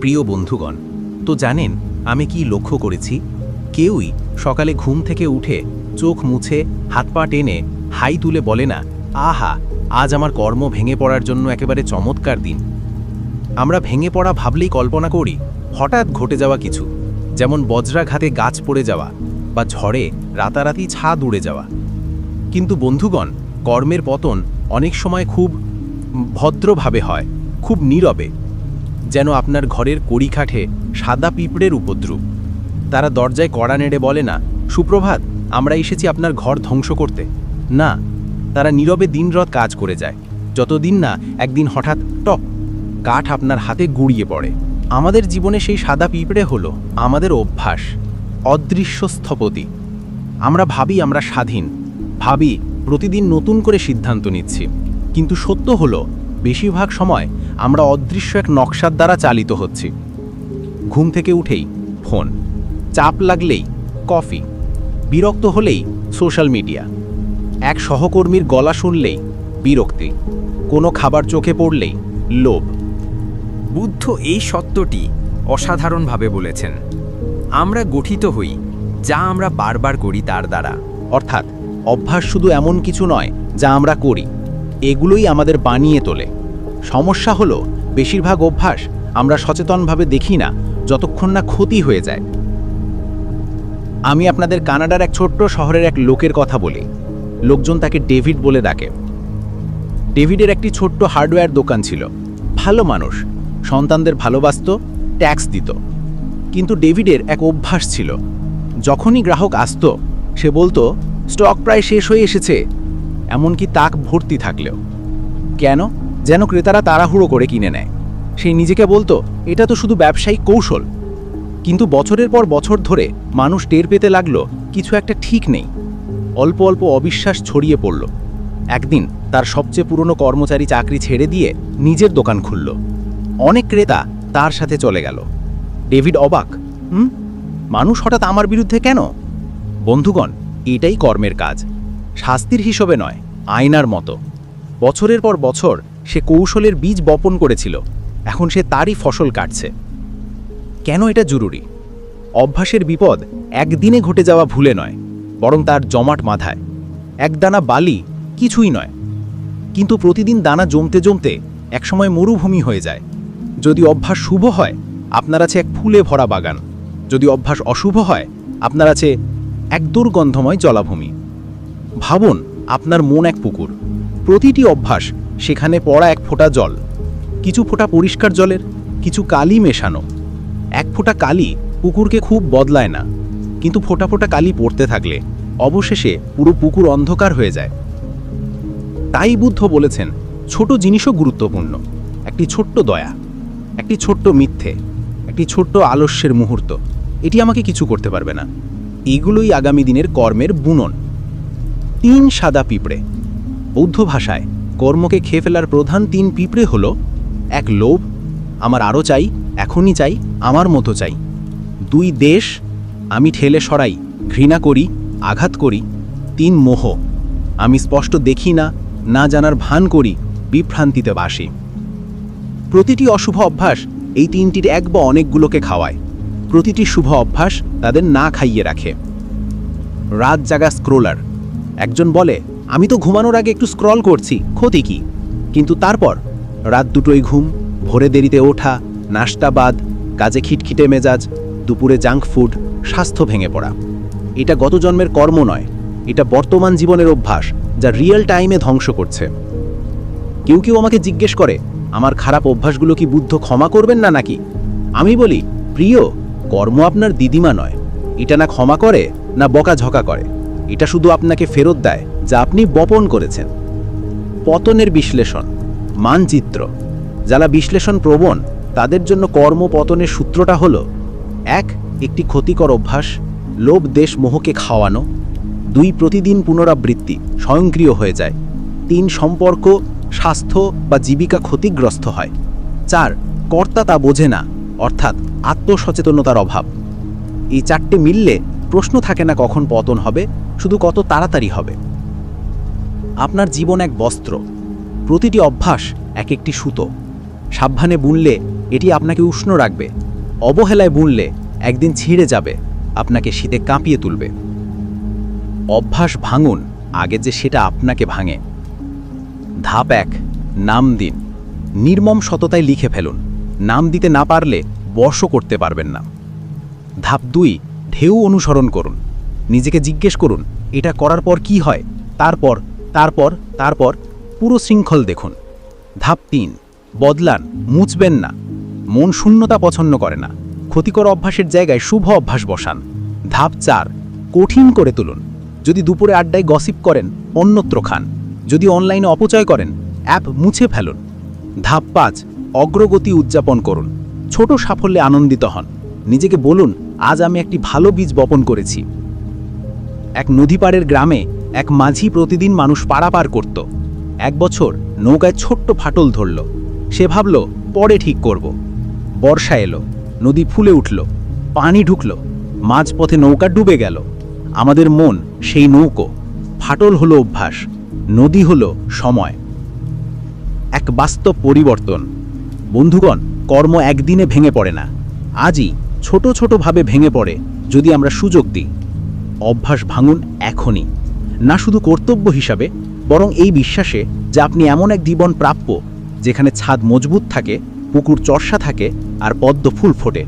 প্রিয় বন্ধুগণ, তো জানেন আমি কি লক্ষ্য করেছি? কেউই সকালে ঘুম থেকে উঠে চোখ মুছে হাত পা টেনে হাই তুলে বলে না, আহা, আজ আমার কর্ম ভেঙে পড়ার জন্য একেবারে চমৎকার দিন। আমরা ভেঙে পড়া ভাবলেই কল্পনা করি, হঠাৎ ঘটে যাওয়া কিছু, যেমন বজ্রাঘাতে গাছ পড়ে যাওয়া বা ঝড়ে রাতারাতি ছাদ উড়ে যাওয়া। কিন্তু বন্ধুগণ, কর্মের পতন অনেক সময় খুব ভদ্রভাবে হয়, খুব নীরবে। যেন আপনার ঘরের কড়িকাঠে সাদা পিঁপড়ের উপদ্রব। তারা দরজায় কড়া নেড়ে বলে, না, সুপ্রভাত, আমরা এসেছি আপনার ঘর ধ্বংস করতে। না, তারা নীরবে দিনরত কাজ করে যায়। যতদিন না একদিন হঠাৎ টপ কাঠ আপনার হাতে গুড়িয়ে পড়ে। আমাদের জীবনে সেই সাদা পিঁপড়ে হলো আমাদের অভ্যাস, অদৃশ্য স্থপতি। আমরা ভাবি আমরা স্বাধীন, ভাবি প্রতিদিন নতুন করে সিদ্ধান্ত নিচ্ছি। কিন্তু সত্য হলো বেশিরভাগ সময় আমরা অদৃশ্য এক নকশার দ্বারা চালিত হচ্ছি। ঘুম থেকে উঠেই ফোন চাপ লাগলেই কফি বিরক্ত হলেই সোশ্যাল মিডিয়া এক সহকর্মীর গলা শুনলেই বিরক্তি কোনো খাবার চোখে পড়লেই লোভ। বুদ্ধ এই সত্যটি অসাধারণভাবে বলেছেন। আমরা গঠিত হই যা আমরা বারবার করি তার দ্বারা। অর্থাৎ অভ্যাস শুধু এমন কিছু নয় যা আমরা করি। এগুলোই আমাদের বানিয়ে তোলে। সমস্যা হলো, বেশিরভাগ অভ্যাস আমরা সচেতনভাবে দেখি না, যতক্ষণ না ক্ষতি হয়ে যায়। আমি আপনাদের কানাডার এক ছোট্ট শহরের এক লোকের কথা বলি। লোকজন তাকে ডেভিড বলে ডাকে। ডেভিডের একটি ছোট্ট হার্ডওয়্যার দোকান ছিল। ভালো মানুষ। সন্তানদের ভালোবাসত, ট্যাক্স দিত। কিন্তু ডেভিডের এক অভ্যাস ছিল। যখনই গ্রাহক আসত, সে বলতো, স্টক প্রায় শেষ হয়ে এসেছে। এমনকি তাক ভর্তি থাকলেও। কেন? যেন ক্রেতারা তাড়াহুড়ো করে কিনে নেয়। সে নিজেকে বলতো, এটা তো শুধু ব্যবসায়িক কৌশল। কিন্তু বছরের পর বছর ধরে মানুষ টের পেতে লাগল, কিছু একটা ঠিক নেই। অল্প অল্প অবিশ্বাস ছড়িয়ে পড়ল। একদিন তার সবচেয়ে পুরনো কর্মচারী চাকরি ছেড়ে দিয়ে নিজের দোকান খুলল। অনেক ক্রেতা তার সাথে চলে গেল। ডেভিড অবাক, হুম? মানুষ হঠাৎ আমার বিরুদ্ধে কেন? বন্ধুগণ, এটাই কর্মের কাজ। শাস্তির হিসেবে নয়, আয়নার মতো। বছরের পর বছর সে কৌশলের বীজ বপন করেছিল। এখন সে তারই ফসল কাটছে। কেন এটা জরুরি? অভ্যাসের বিপদ একদিনে ঘটে যাওয়া ভুলে নয়, বরং তার জমাট মাথায়। একদানা বালি কিছুই নয়। কিন্তু প্রতিদিন দানা জমতে জমতে একসময় মরুভূমি হয়ে যায়। যদি অভ্যাস শুভ হয়, আপনার আছে এক ফুলে ভরা বাগান। যদি অভ্যাস অশুভ হয়, আপনার আছে এক দুর্গন্ধময় জলাভূমি। ভাবুন, আপনার মন এক পুকুর। প্রতিটি অভ্যাস, সেখানে পড়া এক ফোঁটা জল, কিছু ফোঁটা পরিষ্কার জলের, কিছু কালি মেশানো। এক ফোঁটা কালি পুকুরকে খুব বদলায় না, কিন্তু ফোঁটা ফোঁটা কালি পড়তে থাকলে অবশেষে পুরো পুকুর অন্ধকার হয়ে যায়। তাই বুদ্ধ বলেছেন, ছোট জিনিসও গুরুত্বপূর্ণ, একটি ছোট্ট দয়া, একটি ছোট্ট মিথ্যে, একটি ছোট্ট আলস্যের মুহূর্ত, এটি আমাকে কিছু করতে পারবে না। এগুলোই আগামী দিনের কর্মের বুনন। তিন সাদা পিঁপড়ে। বৌদ্ধ ভাষায় কর্মকে খেয়ে ফেলার প্রধান তিন পিঁপড়ে হল, এক লোভ, আমার আরও চাই, এখনই চাই, আমার মতো চাই। দুই দেশ, আমি ঠেলে সরাই, ঘৃণা করি, আঘাত করি। তিন মোহ, আমি স্পষ্ট দেখি না না জানার ভান করি, বিভ্রান্তিতে বাসি। প্রতিটি অশুভ অভ্যাস এই তিনটির এক বা অনেকগুলোকে খাওয়ায়। প্রতিটি শুভ অভ্যাস তাদের না খাইয়ে রাখে। রাত জাগা স্ক্রোলার একজন বলে, আমি তো ঘুমানোর আগে একটু স্ক্রল করছি, ক্ষতি কি? কিন্তু তারপর, রাত দুটোই ঘুম, ভোরে দেরিতে ওঠা নাস্তা বাদ, কাজে খিটখিটে মেজাজ, দুপুরে জাঙ্ক ফুড স্বাস্থ্য ভেঙে পড়া। এটা গত জন্মের কর্ম নয়, এটা বর্তমান জীবনের অভ্যাস, যা রিয়েল টাইমে ধ্বংস করছে। কেউ কেউ আমাকে জিজ্ঞেস করে, আমার খারাপ অভ্যাসগুলো কি বুদ্ধ ক্ষমা করবেন না নাকি? আমি বলি, প্রিয়, কর্ম আপনার দিদিমা নয়। এটা না ক্ষমা করে, না বকাঝকা করে। এটা শুধু আপনাকে ফেরত দেয়, যা আপনি বপন করেছেন। পতনের বিশ্লেষণ, মানচিত্র, যারা বিশ্লেষণ প্রবণ, তাদের জন্য কর্ম পতনের সূত্রটা হলো, এক, একটি ক্ষতিকর অভ্যাস, লোভ দেশ মোহকে খাওয়ানো, দুই, প্রতিদিন পুনরাবৃত্তি, স্বয়ংক্রিয় হয়ে যায়, তিন, সম্পর্ক, স্বাস্থ্য বা জীবিকা ক্ষতিগ্রস্ত হয়, চার, কর্তা তা বোঝে না, অর্থাৎ আত্মসচেতনতার অভাব। এই চারটে মিললে প্রশ্ন থাকে না কখন পতন হবে, শুধু কত তাড়াতাড়ি হবে। আপনার জীবন এক বস্ত্র, প্রতিটি অভ্যাস এক একটি সুতো। সাবধানে বুনলে এটি আপনাকে উষ্ণ রাখবে, অবহেলায় বুনলে একদিন ছিঁড়ে যাবে, আপনাকে শীতে কাঁপিয়ে তুলবে। অভ্যাস ভাঙুন, আগে যে সেটা আপনাকে ভাঙে। ধাপ এক, নাম দিন। নির্মম সততায় লিখে ফেলুন। নাম দিতে না পারলে বর্ষ করতে পারবেন না। ধাপ দুই ঢেউ অনুসরণ করুন। নিজেকে জিজ্ঞেস করুন, এটা করার পর কি হয়? তারপর তারপর তারপর পুরো শৃঙ্খল দেখুন। ধাপ তিন, বদলান, মুছবেন না। মন শূন্যতা পছন্দ করে না। ক্ষতিকর অভ্যাসের জায়গায় শুভ অভ্যাস বসান। ধাপ চার, কঠিন করে তুলুন। যদি দুপুরে আড্ডায় গসিপ করেন, অন্যত্র খান। যদি অনলাইনে অপচয় করেন, অ্যাপ মুছে ফেলুন। ধাপ পাঁচ, অগ্রগতি উদযাপন করুন। ছোট সাফল্যে আনন্দিত হন। নিজেকে বলুন আজ আমি একটি ভালো বীজ বপন করেছি। এক নদীপাড়ের গ্রামে এক মাঝি প্রতিদিন মানুষ পারাপার করত। এক বছর নৌকায় ছোট্ট ফাটল ধরল। সে ভাবল, পরে ঠিক করব। বর্ষা এলো, নদী ফুলে উঠল, পানি ঢুকল, মাঝপথে নৌকা ডুবে গেল। আমাদের মন সেই নৌকো। ফাটল হলো অভ্যাস, নদী হলো সময়। এক বাস্তব পরিবর্তন। বন্ধুগণ, কর্ম একদিনে ভেঙে পড়ে না। আজই ছোট ছোটভাবে ভেঙে পড়ে, যদি আমরা সুযোগ দিই। অভ্যাস ভাঙুন এখনই। না শুধু কর্তব্য হিসাবে, বরং এই বিশ্বাসে যে আপনি এমন এক জীবন প্রাপ্য, যেখানে ছাদ মজবুত থাকে, পুকুর চর্ষা থাকে, আর পদ্ম ফুল ফোটে।